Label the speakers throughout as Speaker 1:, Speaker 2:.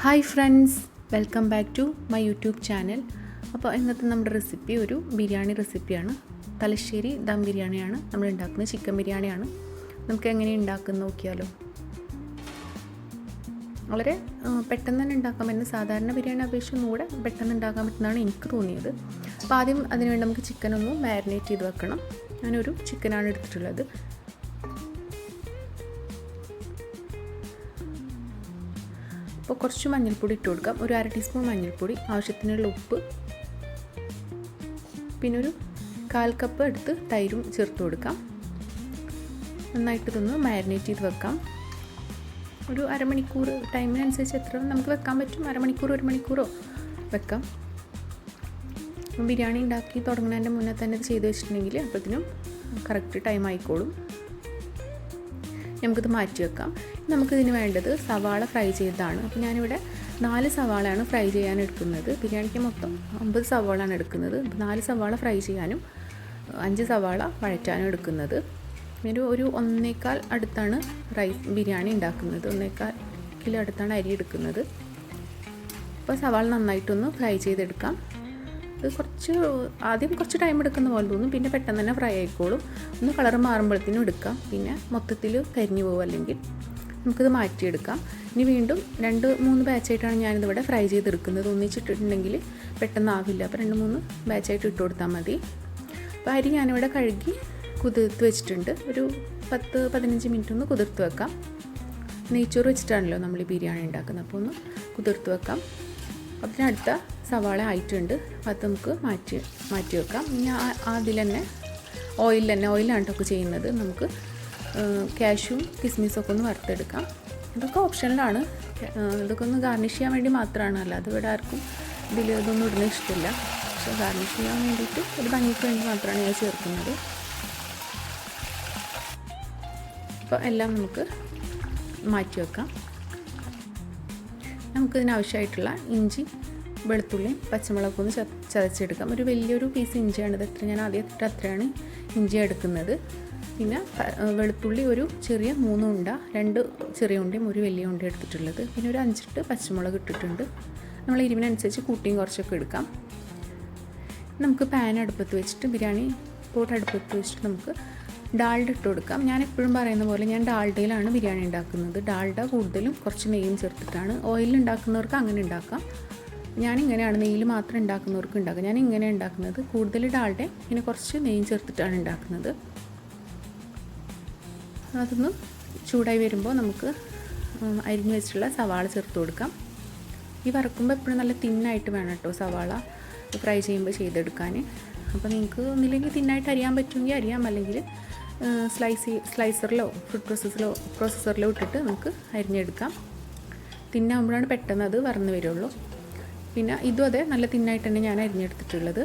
Speaker 1: Hi friends welcome back to my YouTube channel. അപ്പോൾ ഇന്നത്തെ നമ്മുടെ റെസിപ്പി ഒരു ബിരിയാണി റെസിപ്പിയാണ്. തലശ്ശേരി ദം ബിരിയാണിയാണ്. നമ്മൾ ഉണ്ടാക്കുന്നത് ചിക്കൻ ബിരിയാണിയാണ്. നമുക്ക് എങ്ങനെ ഉണ്ടാക്കുന്ന നോക്കിയാലോ? വളരെ പെട്ടെന്ന് തന്നെ ഉണ്ടാക്കാൻ പറ്റുന്ന സാധാരണ ബിരിയാണി അപേക്ഷിച്ച് ഒന്നുകൂടെ പെട്ടെന്ന് ഉണ്ടാക്കാൻ പറ്റുന്നതാണ് എനിക്ക് തോന്നിയത്. അപ്പോൾ ആദ്യം അതിനുവേണ്ടി നമുക്ക് ചിക്കൻ ഒന്ന് മാരിനേറ്റ് ചെയ്ത് വെക്കണം. ഞാനൊരു ചിക്കനാണ് എടുത്തിട്ടുള്ളത്. അപ്പോൾ കുറച്ച് മഞ്ഞൾപ്പൊടി ഇട്ട് കൊടുക്കാം. ഒരു അര ടീസ്പൂൺ മഞ്ഞൾപ്പൊടി ആവശ്യത്തിനുള്ള ഉപ്പ് പിന്നെ ഒരു കാൽ കപ്പ് എടുത്ത് തൈരും ചേർത്ത് കൊടുക്കാം. നന്നായിട്ട് ഇതൊന്ന് മാരിനേറ്റ് ചെയ്ത് വെക്കാം. ഒരു അരമണിക്കൂർ ടൈമിനനുസരിച്ച് എത്ര നമുക്ക് വെക്കാൻ പറ്റും? അരമണിക്കൂർ ഒരു മണിക്കൂറോ വെക്കാം. ബിരിയാണി ഉണ്ടാക്കി തുടങ്ങുന്നതിന്റെ മുന്നേ തന്നെ ഇത് ചെയ്ത് വെച്ചിട്ടുണ്ടെങ്കിൽ അപ്പോഴത്തേനും കറക്റ്റ് ടൈം ആയിക്കോളും. നമുക്കിത് മാറ്റി വെക്കാം. നമുക്കിതിന് വേണ്ടത് സവാള ഫ്രൈ ചെയ്തതാണ്. അപ്പോൾ ഞാനിവിടെ നാല് സവാളയാണ് ഫ്രൈ ചെയ്യാൻ എടുക്കുന്നത്. ബിരിയാണിക്ക് മൊത്തം ഒമ്പത് സവാളയാണ് എടുക്കുന്നത്. നാല് സവാള ഫ്രൈ ചെയ്യാനും അഞ്ച് സവാള വഴറ്റാനും എടുക്കുന്നത്. ഒരു ഒരു ഒന്നേക്കാൽ അടുത്താണ് റൈസ് ബിരിയാണി ഉണ്ടാക്കുന്നത്. ഒന്നേക്കാൽ കിലോ അടുത്താണ് അരി എടുക്കുന്നത്. അപ്പോൾ സവാള നന്നായിട്ടൊന്ന് ഫ്രൈ ചെയ്തെടുക്കാം. ഇത് കുറച്ച് ആദ്യം കുറച്ച് ടൈം എടുക്കുന്ന പോലെ തോന്നും. പിന്നെ പെട്ടെന്ന് തന്നെ ഫ്രൈ ആയിക്കോളും. ഒന്ന് കളർ മാറുമ്പോഴത്തേനും എടുക്കാം. പിന്നെ മൊത്തത്തിൽ കരിഞ്ഞു പോകും അല്ലെങ്കിൽ നമുക്കിത് മാറ്റിയെടുക്കാം. ഇനി വീണ്ടും രണ്ട് മൂന്ന് ബാച്ചായിട്ടാണ് ഞാനിതിവിടെ ഫ്രൈ ചെയ്തെടുക്കുന്നത്. ഒന്നിച്ചിട്ടിട്ടുണ്ടെങ്കിൽ പെട്ടെന്ന് ആവില്ല. അപ്പോൾ രണ്ട് മൂന്ന് ബാച്ചായിട്ട് ഇട്ട് കൊടുത്താൽ മതി. അപ്പോൾ അരി ഞാനിവിടെ കഴുകി കുതിർത്ത് വെച്ചിട്ടുണ്ട്. ഒരു പത്ത് പതിനഞ്ച് മിനിറ്റ് ഒന്ന് കുതിർത്ത് വെക്കാം. നെയ്ച്ചോറ് വെച്ചിട്ടാണല്ലോ നമ്മൾ ഈ ബിരിയാണി ഉണ്ടാക്കുന്നത്. അപ്പോൾ ഒന്ന് കുതിർത്ത് വെക്കാം. അപ്പം അടുത്ത സവാള ആയിട്ടുണ്ട്. അത് നമുക്ക് മാറ്റി മാറ്റി വെക്കാം. ഇനി അതിൽ തന്നെ ഓയിൽ തന്നെ ഓയിലാണ് കേട്ടോ ചെയ്യുന്നത്. നമുക്ക് ക്യാഷും കിസ്മിസും ഒക്കെ ഒന്ന് വറുത്തെടുക്കാം. ഇതൊക്കെ ഓപ്ഷനിലാണ് ഇതൊക്കെ ഒന്ന് ഗാർണിഷ് ചെയ്യാൻ വേണ്ടി മാത്രമാണ്. അല്ലാതെ ഇവിടെ ആർക്കും ഇതിൽ ഇതൊന്നും ഇടുന്ന ഇഷ്ടമില്ല പക്ഷേ ഗാർണിഷ് ചെയ്യാൻ വേണ്ടിയിട്ട് ഒരു ഭംഗിക്ക് വേണ്ടി മാത്രമാണ് ഞാൻ ചേർക്കുന്നത്. അപ്പോൾ എല്ലാം നമുക്ക് മാറ്റി വെക്കാം. നമുക്കിതിനാവശ്യമായിട്ടുള്ള ഇഞ്ചി വെളുത്തുള്ളിയും പച്ചമുളകും ഒന്ന് ചതച്ചെടുക്കാം. ഒരു വലിയൊരു പീസ് ഇഞ്ചിയാണ് ഇത്. എത്ര ഞാൻ ആദ്യം ഇട്ട് അത്രയാണ് ഇഞ്ചി എടുക്കുന്നത്. പിന്നെ വെളുത്തുള്ളി ഒരു ചെറിയ മൂന്ന് ഉണ്ട രണ്ട് ചെറിയ ഉണ്ടയും ഒരു വലിയ ഉണ്ടയും എടുത്തിട്ടുള്ളത്. പിന്നെ ഒരു അഞ്ചിട്ട് പച്ചമുളക് ഇട്ടിട്ടുണ്ട്. നമ്മൾ എരിവിനനുസരിച്ച് കൂട്ടിയും കുറച്ചൊക്കെ എടുക്കാം. നമുക്ക് പാൻ അടുപ്പത്ത് വെച്ചിട്ട് ബിരിയാണി പോട്ട് അടുപ്പത്ത് വെച്ചിട്ട് നമുക്ക് ഡാൽഡ ഇട്ട് കൊടുക്കാം. ഞാൻ എപ്പോഴും പറയുന്ന പോലെ ഞാൻ ഡാൽഡയിലാണ് ബിരിയാണി ഉണ്ടാക്കുന്നത്. ഡാൽഡ കൂടുതലും കുറച്ച് നെയ്യും ചേർത്തിട്ടാണ്. ഓയിലിൽ ഉണ്ടാക്കുന്നവർക്ക് അങ്ങനെ ഉണ്ടാക്കാം. ഞാൻ ഇങ്ങനെയാണ് നെയ്യിൽ മാത്രം ഉണ്ടാക്കുന്നവർക്ക് ഉണ്ടാക്കുക. ഞാൻ ഇങ്ങനെ ഉണ്ടാക്കുന്നത് കൂടുതൽ ഡാൽഡ ഇങ്ങനെ കുറച്ച് നെയ്യും ചേർത്തിട്ടാണ് ഉണ്ടാക്കുന്നത്. അതൊന്ന് ചൂടായി വരുമ്പോൾ നമുക്ക് അരിഞ്ഞ് വെച്ചിട്ടുള്ള സവാള ചേർത്ത് കൊടുക്കാം. ഈ വറക്കുമ്പോൾ എപ്പോഴും നല്ല തിന്നായിട്ട് വേണം കേട്ടോ സവാള ഫ്രൈ ചെയ്യുമ്പോൾ ചെയ്തെടുക്കാൻ. അപ്പോൾ നിങ്ങൾക്ക് ഒന്നില്ലെങ്കിൽ തിന്നായിട്ട് അറിയാൻ പറ്റുമെങ്കിൽ അരിയാം. അല്ലെങ്കിൽ സ്ലൈസ് സ്ലൈസറിലോ ഫുഡ് പ്രോസസ്സറിലോ പ്രോസസ്സറിലോ ഇട്ടിട്ട് നമുക്ക് അരിഞ്ഞെടുക്കാം. തിന്നാകുമ്പോഴാണ് പെട്ടെന്ന് അത് വറന്ന് വരുള്ളൂ. പിന്നെ ഇതും അതെ നല്ല തിന്നായിട്ട് തന്നെ ഞാൻ അരിഞ്ഞെടുത്തിട്ടുള്ളത്.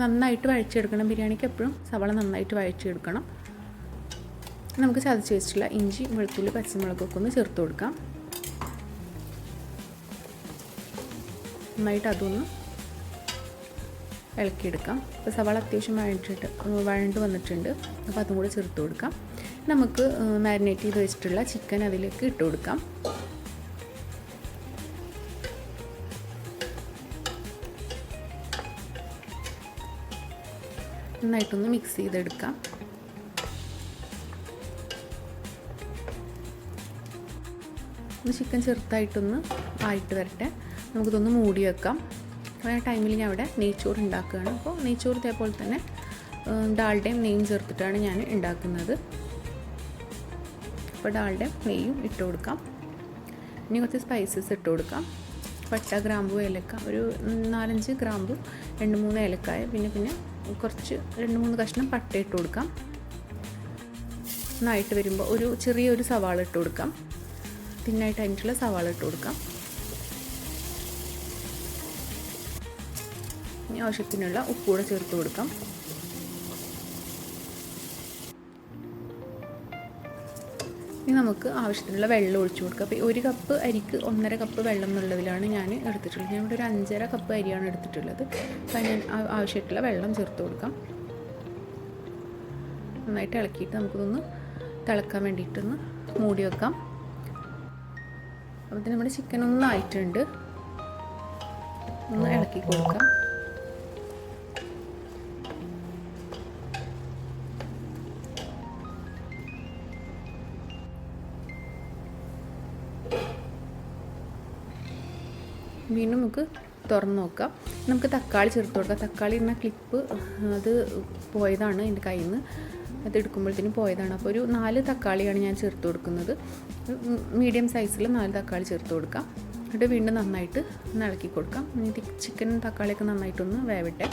Speaker 1: നന്നായിട്ട് വഴച്ചെടുക്കണം ബിരിയാണിക്ക് എപ്പോഴും. സവാള നന്നായിട്ട് വഴച്ചെടുക്കണം നമുക്ക് ചതച്ച് വെച്ചിട്ടുള്ള ഇഞ്ചി വെളുത്തുള്ളി പച്ചമുളകൊക്കെ ഒന്ന് ചേർത്ത് കൊടുക്കാം. നന്നായിട്ട് അതൊന്ന് ഇളക്കിയെടുക്കാം. അപ്പോൾ സവാള അത്യാവശ്യം വഴണ്ടിട്ട് വഴണ്ട് വന്നിട്ടുണ്ട്. അപ്പോൾ അതും കൂടെ ചേർത്ത് കൊടുക്കാം. നമുക്ക് മാരിനേറ്റ് ചെയ്ത് വെച്ചിട്ടുള്ള ചിക്കൻ അതിലേക്ക് ഇട്ട് കൊടുക്കാം. നന്നായിട്ടൊന്ന് മിക്സ് ചെയ്തെടുക്കാം. ചിക്കൻ ചെറുതായിട്ടൊന്ന് ആയിട്ട് വരട്ടെ. നമുക്കിതൊന്ന് മൂടി വെക്കാം. അപ്പോൾ ആ ടൈമിൽ ഞാൻ അവിടെ നെയ്ച്ചോറ് ഉണ്ടാക്കുകയാണ്. അപ്പോൾ നെയ്ച്ചോറ് ഇതേപോലെ തന്നെ ഡാളുടെയും നെയ്യും ചേർത്തിട്ടാണ് ഞാൻ ഉണ്ടാക്കുന്നത്. അപ്പോൾ ഡാളുടെ നെയ്യും ഇട്ട് കൊടുക്കാം. ഇനി കുറച്ച് സ്പൈസസ് ഇട്ട് കൊടുക്കാം. പട്ട ഗ്രാമ്പു ഏലക്ക ഒരു നാലഞ്ച് ഗ്രാമ്പു രണ്ട് മൂന്ന് ഏലക്കായ പിന്നെ പിന്നെ കുറച്ച് രണ്ട് മൂന്ന് കഷ്ണം പട്ട ഇട്ട് കൊടുക്കാം. നന്നായിട്ട് വരുമ്പോൾ ഒരു ചെറിയൊരു സവാള ഇട്ട് കൊടുക്കാം. തിന്നായിട്ട് അതിനുള്ള സവാള ഇട്ട് കൊടുക്കാം. ഇനി ആവശ്യത്തിനുള്ള ഉപ്പ് കൂടെ ചേർത്ത് കൊടുക്കാം. ഇനി നമുക്ക് ആവശ്യത്തിനുള്ള വെള്ളം ഒഴിച്ചു കൊടുക്കാം. അപ്പോൾ ഒരു കപ്പ് അരിക്ക് ഒന്നര കപ്പ് വെള്ളം എന്നുള്ളതിലാണ് ഞാൻ എടുത്തിട്ടുള്ളത്. ഞാൻ ഇവിടെ ഒരു അഞ്ചര കപ്പ് അരിയാണ് എടുത്തിട്ടുള്ളത്. അപ്പോൾ ഞാൻ ആവശ്യമായിട്ടുള്ള വെള്ളം ചേർത്ത് കൊടുക്കാം. നന്നായിട്ട് ഇളക്കിയിട്ട് നമുക്കിതൊന്ന് തിളക്കാൻ വേണ്ടിയിട്ടൊന്ന് മൂടി വെക്കാം. അപ്പോൾ നമ്മുടെ ചിക്കൻ ഒന്ന് ആയിട്ടുണ്ട്. ഒന്ന് ഇളക്കി കൊടുക്കാം. വീണ്ടും നമുക്ക് തുറന്ന് നോക്കാം. നമുക്ക് തക്കാളി ചേർത്ത് കൊടുക്കാം. തക്കാളി എന്ന ക്ലിപ്പ് അത് പോയതാണ് എന്റെ കയ്യിൽ നിന്ന് അത് എടുക്കുമ്പോഴത്തേനും പോയതാണ്. അപ്പോൾ ഒരു നാല് തക്കാളിയാണ് ഞാൻ ചേർത്ത് കൊടുക്കുന്നത്. മീഡിയം സൈസിൽ നാല് തക്കാളി ചേർത്ത് കൊടുക്കാം. എന്നിട്ട് വീണ്ടും നന്നായിട്ട് ഒന്ന് ഇളക്കി കൊടുക്കാം. ഇത് ചിക്കൻ തക്കാളിയൊക്കെ നന്നായിട്ടൊന്ന് വേവട്ടെ.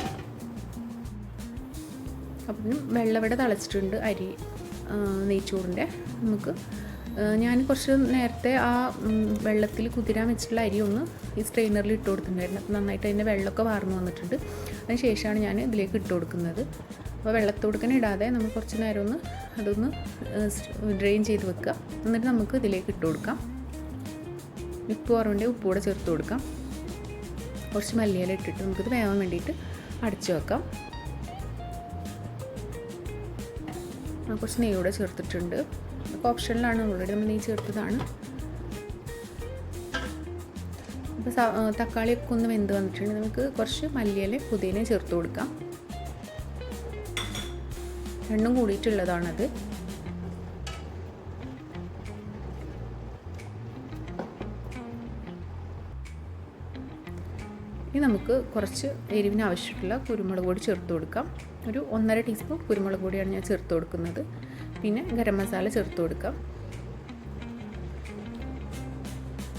Speaker 1: അപ്പം വെള്ളവിടെ തിളച്ചിട്ടുണ്ട് അരി നെയ്ച്ചോറിന്റെ. നമുക്ക് ഞാൻ കുറച്ച് നേരത്തെ ആ വെള്ളത്തിൽ കുതിരാൻ വെച്ചിട്ടുള്ള അരി ഒന്ന് ഈ സ്ട്രെയിനറിൽ ഇട്ട് കൊടുത്തിട്ടുണ്ടായിരുന്നു. അപ്പോൾ നന്നായിട്ട് അതിന്റെ വെള്ളമൊക്കെ വാർന്നു വന്നിട്ടുണ്ട്. അതിന് ശേഷമാണ് ഞാൻ ഇതിലേക്ക് ഇട്ട് കൊടുക്കുന്നത്. അപ്പോൾ വെള്ളത്തോടുക്കനെ ഇടാതെ നമ്മൾ കുറച്ച് നേരം ഒന്ന് അതൊന്ന് ഡ്രെയിൻ ചെയ്ത് വെക്കുക. എന്നിട്ട് നമുക്ക് ഇതിലേക്ക് ഇട്ട് കൊടുക്കാം. ഉപ്പ് കുറവുണ്ടെങ്കിൽ ഉപ്പ് കൂടെ ചേർത്ത് കൊടുക്കാം. കുറച്ച് മല്ലിയില ഇട്ടിട്ട് നമുക്കിത് വേവാൻ വേണ്ടിയിട്ട് അടച്ചു വെക്കാം. കുറച്ച് നെയ്യൂടെ ചേർത്തിട്ടുണ്ട്. അപ്പോൾ ഓപ്ഷനിലാണ് ഓൾറെഡി നമ്മൾ നെയ്യ് ചേർത്തതാണ്. അപ്പോൾ തക്കാളിയൊക്കെ ഒന്ന് വെന്ത് വന്നിട്ടുണ്ട്. നമുക്ക് കുറച്ച് മല്ലിയില പുതിന ചേർത്ത് കൊടുക്കാം. രണ്ടും കൂടിയിട്ടുള്ളതാണത്. ഇനി നമുക്ക് കുറച്ച് എരിവിന് ആവശ്യമുള്ള കുരുമുളക് പൊടി ചേർത്ത് കൊടുക്കാം. ഒരു ഒന്നര ടീസ്പൂൺ കുരുമുളക് പൊടിയാണ് ഞാൻ ചേർത്ത് കൊടുക്കുന്നത്. പിന്നെ ഗരം മസാല ചേർത്ത് കൊടുക്കാം.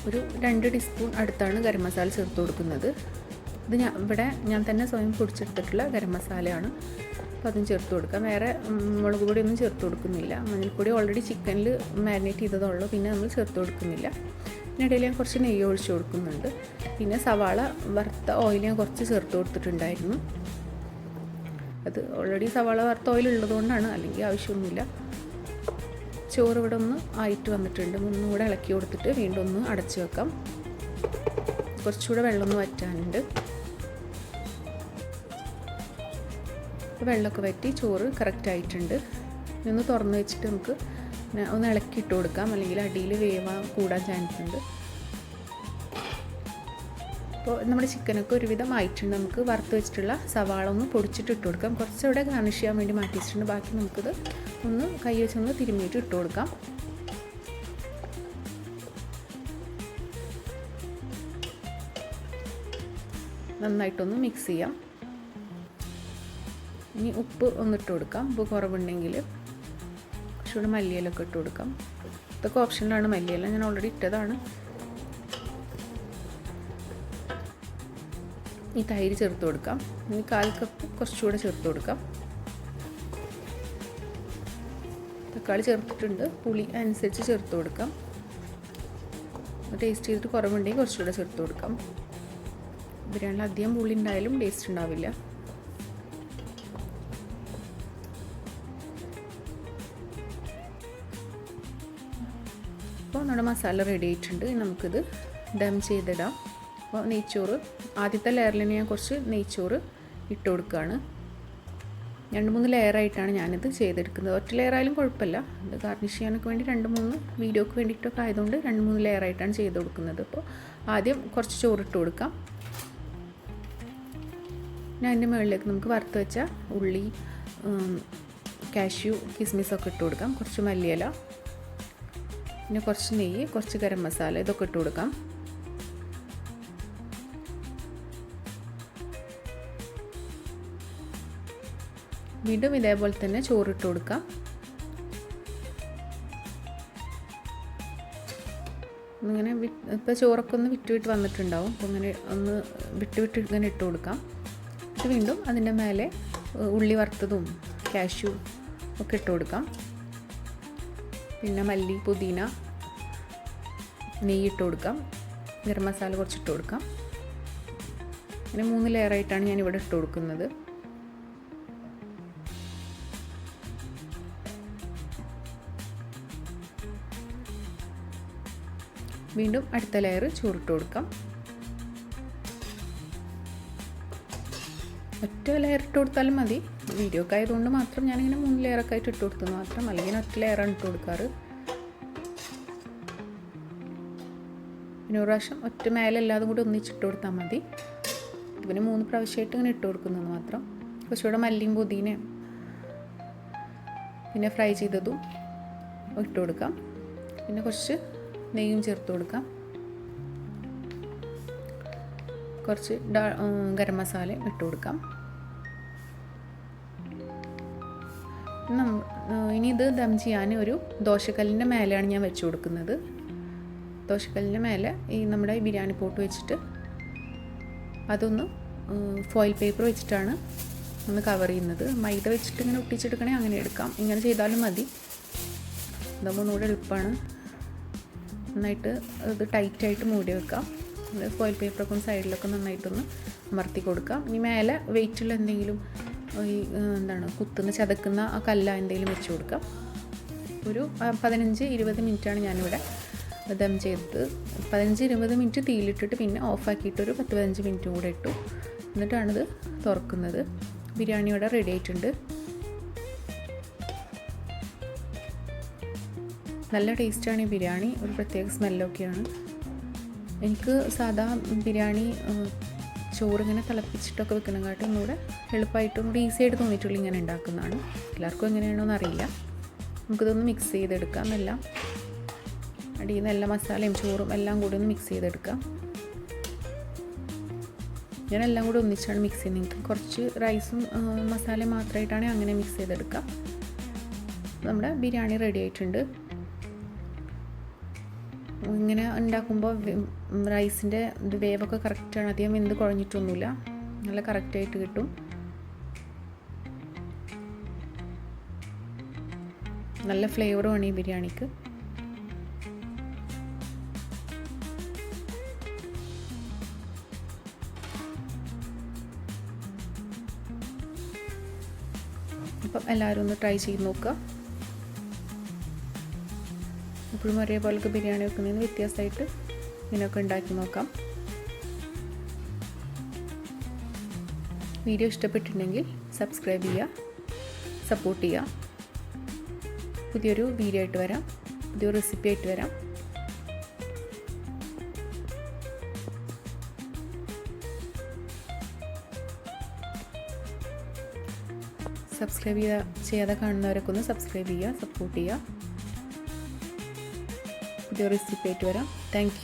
Speaker 1: ഒരു രണ്ട് ടീസ്പൂൺ അടുത്താണ് ഗരം മസാല ചേർത്ത് കൊടുക്കുന്നത്. ഇത് ഞാൻ ഇവിടെ ഞാൻ തന്നെ സ്വയം പൊടിച്ചെടുത്തിട്ടുള്ള ഗരം മസാലയാണ്. അപ്പോൾ അതും ചേർത്ത് കൊടുക്കാം. വേറെ മുളക് പൊടി ഒന്നും ചേർത്ത് കൊടുക്കുന്നില്ല. മഞ്ഞൾപ്പൊടി ഓൾറെഡി ചിക്കനിൽ മാരിനേറ്റ് ചെയ്തതുള്ളൂ പിന്നെ നമ്മൾ ചേർത്ത് കൊടുക്കുന്നില്ല. ഇതിനിടയിൽ ഞാൻ കുറച്ച് നെയ്യ് ഒഴിച്ച് കൊടുക്കുന്നുണ്ട്. പിന്നെ സവാള വറുത്ത ഓയിൽ ഞാൻ കുറച്ച് ചേർത്ത് കൊടുത്തിട്ടുണ്ടായിരുന്നു. അത് ഓൾറെഡി സവാള വറുത്ത ഓയിൽ ഉള്ളതുകൊണ്ടാണ് അല്ലെങ്കിൽ ആവശ്യമൊന്നുമില്ല. ചോറ് ഇവിടെ ഒന്ന് ആയിട്ട് വന്നിട്ടുണ്ട്. ഒന്നും കൂടെ ഇളക്കി കൊടുത്തിട്ട് വീണ്ടും ഒന്ന് അടച്ചു വെക്കാം. കുറച്ചുകൂടെ വെള്ളം ഒന്ന് വറ്റാനുണ്ട്. വെള്ളമൊക്കെ വറ്റി ചോറ് കറക്റ്റ് ആയിട്ടുണ്ട്. ഒന്ന് തുറന്ന് വെച്ചിട്ട് നമുക്ക് ഒന്ന് ഇളക്കി ഇട്ട് കൊടുക്കാം. അല്ലെങ്കിൽ അടിയിൽ വേവാൻ കൂടാൻ ചാൻസ് ഉണ്ട്. അപ്പോൾ നമ്മുടെ ചിക്കനൊക്കെ ഒരുവിധം ആയിട്ടുണ്ട് നമുക്ക് വറുത്ത് വെച്ചിട്ടുള്ള സവാള ഒന്ന് പൊടിച്ചിട്ട് ഇട്ട് കൊടുക്കാം. കുറച്ചുകൂടെ ഗാർണിഷ് ചെയ്യാൻ വേണ്ടി മാറ്റി വെച്ചിട്ടുണ്ട് ബാക്കി നമുക്കിത് ഒന്ന് കൈ വെച്ചൊന്ന് തിരുമ്മിയിട്ട് ഇട്ട് കൊടുക്കാം. നന്നായിട്ടൊന്ന് മിക്സ് ചെയ്യാം. ഇനി ഉപ്പ് ഒന്നിട്ട് കൊടുക്കാം. ഉപ്പ് കുറവുണ്ടെങ്കിൽ കുറച്ചുകൂടെ മല്ലിയിലൊക്കെ ഇട്ട് കൊടുക്കാം. ഇതൊക്കെ ഓപ്ഷനിലാണ് മല്ലിയില. ഞാൻ ഓൾറെഡി ഇട്ടതാണ്. ഈ തൈര് ചേർത്ത് കൊടുക്കാം. ഇനി കാൽ കപ്പ് കുറച്ചുകൂടെ ചേർത്ത് കൊടുക്കാം. തക്കാളി ചേർത്തിട്ടുണ്ട്. പുളി അനുസരിച്ച് ചേർത്ത് കൊടുക്കാം. ടേസ്റ്റ് ചെയ്തിട്ട് കുറവുണ്ടെങ്കിൽ കുറച്ചുകൂടെ ചേർത്ത് കൊടുക്കാം. ബിരിയാണിയിൽ അധികം പുളി ഉണ്ടായാലും ടേസ്റ്റ് ഉണ്ടാവില്ല. അപ്പോൾ നമ്മുടെ മസാല റെഡി ആയിട്ടുണ്ട്. നമുക്കിത് ഡം ചെയ്തിടാം. അപ്പോൾ നെയ്ച്ചോറ് ആദ്യത്തെ ലെയറിൽ ഞാൻ കുറച്ച് നെയ്ച്ചോറ് ഇട്ട് കൊടുക്കുകയാണ്. രണ്ട് മൂന്ന് ലെയറായിട്ടാണ് ഞാനിത് ചെയ്തെടുക്കുന്നത്. ഒറ്റ ലെയറായാലും കുഴപ്പമില്ല. ഇത് ഗാർണിഷ് ചെയ്യാനൊക്കെ വേണ്ടി രണ്ട് മൂന്ന് വീഡിയോക്ക് വേണ്ടിയിട്ടൊക്കെ ആയതുകൊണ്ട് രണ്ട് മൂന്ന് ലെയറായിട്ടാണ് ചെയ്ത് കൊടുക്കുന്നത്. അപ്പോൾ ആദ്യം കുറച്ച് ചോറ് ഇട്ട് കൊടുക്കാം. ഞാൻ അതിന്റെ മുകളിലേക്ക് നമുക്ക് വറുത്ത് വെച്ച ഉള്ളി കാഷ്യൂ കിസ്മിസൊക്കെ ഇട്ട് കൊടുക്കാം. കുറച്ച് മല്ലിയില പിന്നെ കുറച്ച് നെയ്യ് കുറച്ച് ഗരം മസാല ഇതൊക്കെ ഇട്ട് കൊടുക്കാം. വീണ്ടും ഇതേപോലെ തന്നെ ചോറിട്ട് കൊടുക്കാം. ഇങ്ങനെ ഇപ്പോൾ ചോറൊക്കെ ഒന്ന് വിട്ട് വിട്ട് വന്നിട്ടുണ്ടാവും. അപ്പോൾ ഇങ്ങനെ ഒന്ന് വിട്ട് വിട്ട് ഇങ്ങനെ ഇട്ട് കൊടുക്കാം. ഇത് വീണ്ടും അതിന്റെ മേലെ ഉള്ളി വറുത്തതും കാഷ്യൂ ഒക്കെ ഇട്ട് കൊടുക്കാം. പിന്നെ മല്ലി പുതിന നെയ്യ് ഇട്ട് കൊടുക്കാം. ഗരം മസാല കുറച്ച് ഇട്ട് കൊടുക്കാം. അങ്ങനെ മൂന്ന് ലെയറായിട്ടാണ് ഞാൻ ഇവിടെ ഇട്ട് കൊടുക്കുന്നത്. വീണ്ടും അടുത്ത ലെയർ ചോറിട്ട് കൊടുക്കാം. ഒറ്റ ലെയർ ഇട്ട് കൊടുത്താലും മതി. വീഡിയോ ഒക്കെ ആയതുകൊണ്ട് മാത്രം ഞാനിങ്ങനെ മൂന്ന് ലെയറൊക്കെ ആയിട്ട് ഇട്ട് കൊടുത്തു മാത്രം. അല്ലെങ്കിൽ ഒറ്റ ലെയറാണ് ഇട്ട് കൊടുക്കാറ്. പിന്നെ ഒരു പ്രാവശ്യം ഒറ്റ മേലെ കൂടി ഒന്നിച്ചിട്ട് കൊടുത്താൽ മതി. പിന്നെ മൂന്ന് പ്രാവശ്യമായിട്ട് ഇങ്ങനെ ഇട്ട് കൊടുക്കുന്നത് മാത്രം. കുറച്ചുകൂടെ മല്ലിയും പുതിനയും പിന്നെ ഫ്രൈ ചെയ്തതും ഇട്ട് കൊടുക്കാം. പിന്നെ കുറച്ച് നെയ്യും ചേർത്ത് കൊടുക്കാം. കുറച്ച് ഗരം മസാലയും ഇട്ട് കൊടുക്കാം. ഇനി ഇത് ദം ചെയ്യാൻ ഒരു ദോശക്കല്ലിന്റെ മേലെയാണ് ഞാൻ വെച്ച് കൊടുക്കുന്നത്. ദോശക്കല്ലിന്റെ മേലെ ഈ നമ്മുടെ ബിരിയാണി പോട്ട് വെച്ചിട്ട് അതൊന്ന് ഫോയിൽ പേപ്പർ വെച്ചിട്ടാണ് ഒന്ന് കവർ ചെയ്യുന്നത്. മൈദ വെച്ചിട്ട് ഇങ്ങനെ ഒട്ടിച്ചെടുക്കണേ അങ്ങനെ എടുക്കാം. ഇങ്ങനെ ചെയ്താലും മതി. ഇതാകുമ്പോൾ ഒന്നുകൂടെ എളുപ്പമാണ്. നന്നായിട്ട് ഇത് ടൈറ്റായിട്ട് മൂടി വെക്കാം. ഫോയിൽ പേപ്പറൊക്കെ ഒന്ന് സൈഡിലൊക്കെ നന്നായിട്ടൊന്ന് അമർത്തി കൊടുക്കാം. ഇനി മേലെ വെയിറ്റുള്ള എന്തെങ്കിലും ഈ എന്താണ് കുത്തുന്ന ചതക്കുന്ന ആ കല്ല എന്തെങ്കിലും വെച്ച് കൊടുക്കാം. ഒരു പതിനഞ്ച് ഇരുപത് മിനിറ്റാണ് ഞാനിവിടെ ദം ചെയ്തത്. പതിനഞ്ച് ഇരുപത് മിനിറ്റ് തീയിലിട്ടിട്ട് പിന്നെ ഓഫാക്കിയിട്ടൊരു പത്ത് പതിനഞ്ച് മിനിറ്റ് കൂടെ ഇട്ടു. എന്നിട്ടാണിത് തുറക്കുന്നത്. ബിരിയാണി ഇവിടെ റെഡി ആയിട്ടുണ്ട്. നല്ല ടേസ്റ്റാണ് ഈ ബിരിയാണി. ഒരു പ്രത്യേക സ്മെല്ലൊക്കെയാണ്. എനിക്ക് സാധാ ബിരിയാണി ചോറ് ചോറിങ്ങനെ തിളപ്പിച്ചിട്ടൊക്കെ വെക്കുന്നതിനെക്കാട്ടും ഒന്നുകൂടെ എളുപ്പമായിട്ടും കൂടി ഈസി ആയിട്ട് തോന്നിയിട്ടുള്ളൂ ഇങ്ങനെ ഉണ്ടാക്കുന്നതാണ്. എല്ലാവർക്കും എങ്ങനെയാണോ എന്നറിയില്ല നമുക്കിതൊന്ന് മിക്സ് ചെയ്തെടുക്കാം എല്ലാം. അടിയിൽ നിന്ന് എല്ലാ മസാലയും ചോറും എല്ലാം കൂടി ഒന്ന് മിക്സ് ചെയ്തെടുക്കാം. ഞാൻ എല്ലാം കൂടി ഒന്നിച്ചാണ് മിക്സ് ചെയ്യുന്നത്. നിങ്ങൾക്ക് കുറച്ച് റൈസും മസാലയും മാത്രമായിട്ടാണെങ്കിൽ അങ്ങനെ മിക്സ് ചെയ്തെടുക്കാം നമ്മുടെ ബിരിയാണി റെഡി ആയിട്ടുണ്ട്. ഇങ്ങനെ ഉണ്ടാക്കുമ്പോൾ റൈസിന്റെ ഇത് വേവൊക്കെ കറക്റ്റാണ് അധികം എന്ത് കുഴഞ്ഞിട്ടൊന്നുമില്ല. നല്ല കറക്റ്റായിട്ട് കിട്ടും. നല്ല ഫ്ലേവറുമാണ് ഈ ബിരിയാണിക്ക്. അപ്പം എല്ലാവരും ഒന്ന് ട്രൈ ചെയ്ത് നോക്കുക. എപ്പോഴും ഒരേപോലൊക്കെ ബിരിയാണി വെക്കുന്നതിന് വ്യത്യാസമായിട്ട് ഇങ്ങനെയൊക്കെ ഉണ്ടാക്കി നോക്കാം. വീഡിയോ ഇഷ്ടപ്പെട്ടിട്ടുണ്ടെങ്കിൽ സബ്സ്ക്രൈബ് ചെയ്യുക സപ്പോർട്ട് ചെയ്യുക. പുതിയൊരു വീഡിയോ ആയിട്ട് വരാം. പുതിയൊരു റെസിപ്പി ആയിട്ട് വരാം. സബ്സ്ക്രൈബ് ചെയ്ത ചെയ്യാതെ കാണുന്നവരൊക്കെ ഒന്ന് സബ്സ്ക്രൈബ് ചെയ്യുക സപ്പോർട്ട് ചെയ്യുക. പുതിയ റെസിപ്പി ആയിട്ട് വരാം. താങ്ക്